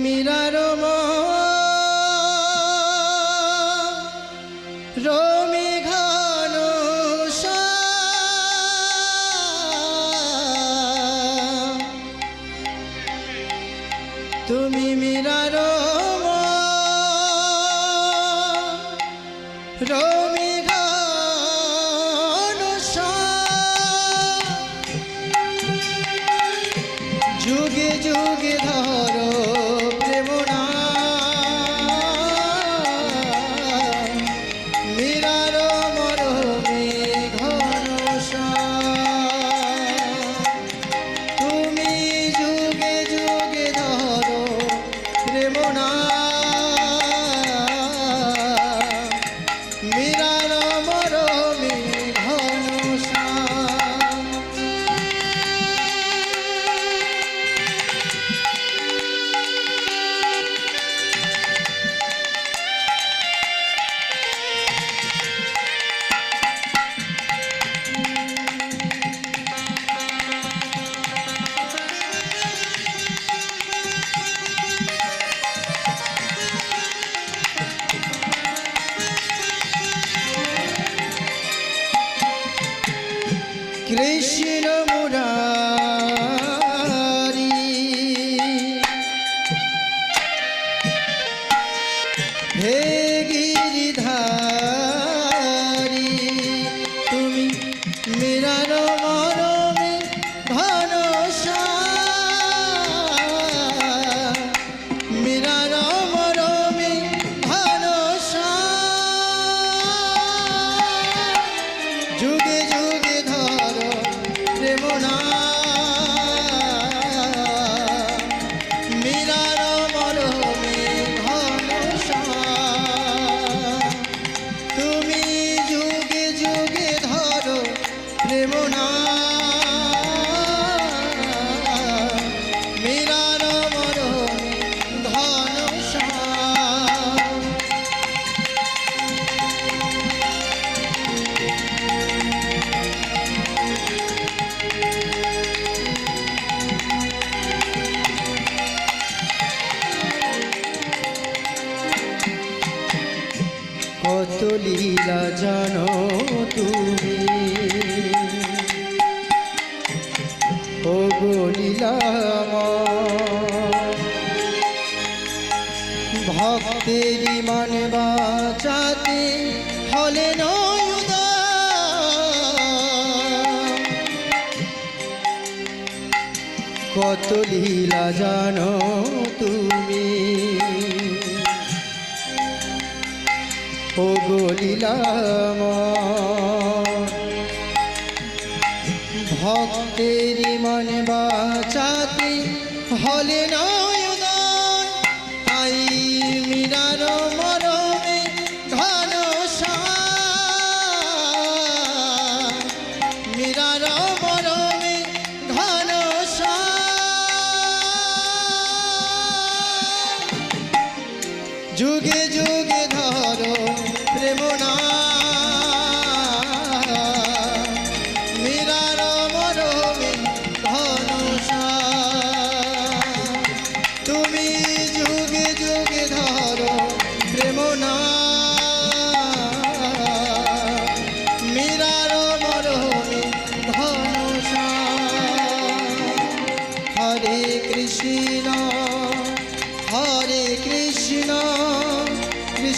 মীরার রমি ঘন তুমি মীরার போனா কৃষ্ণ মুরারি লীলা জানো তুমি। ও গো ভক্তেরই মান বাঁচাতে হলে। কত লীলা জানো তুমি। ও গলিলাম ভক্তেরই মন বাঁচাতে হলে নয়। আই মীরার মরমে ঘন মীরার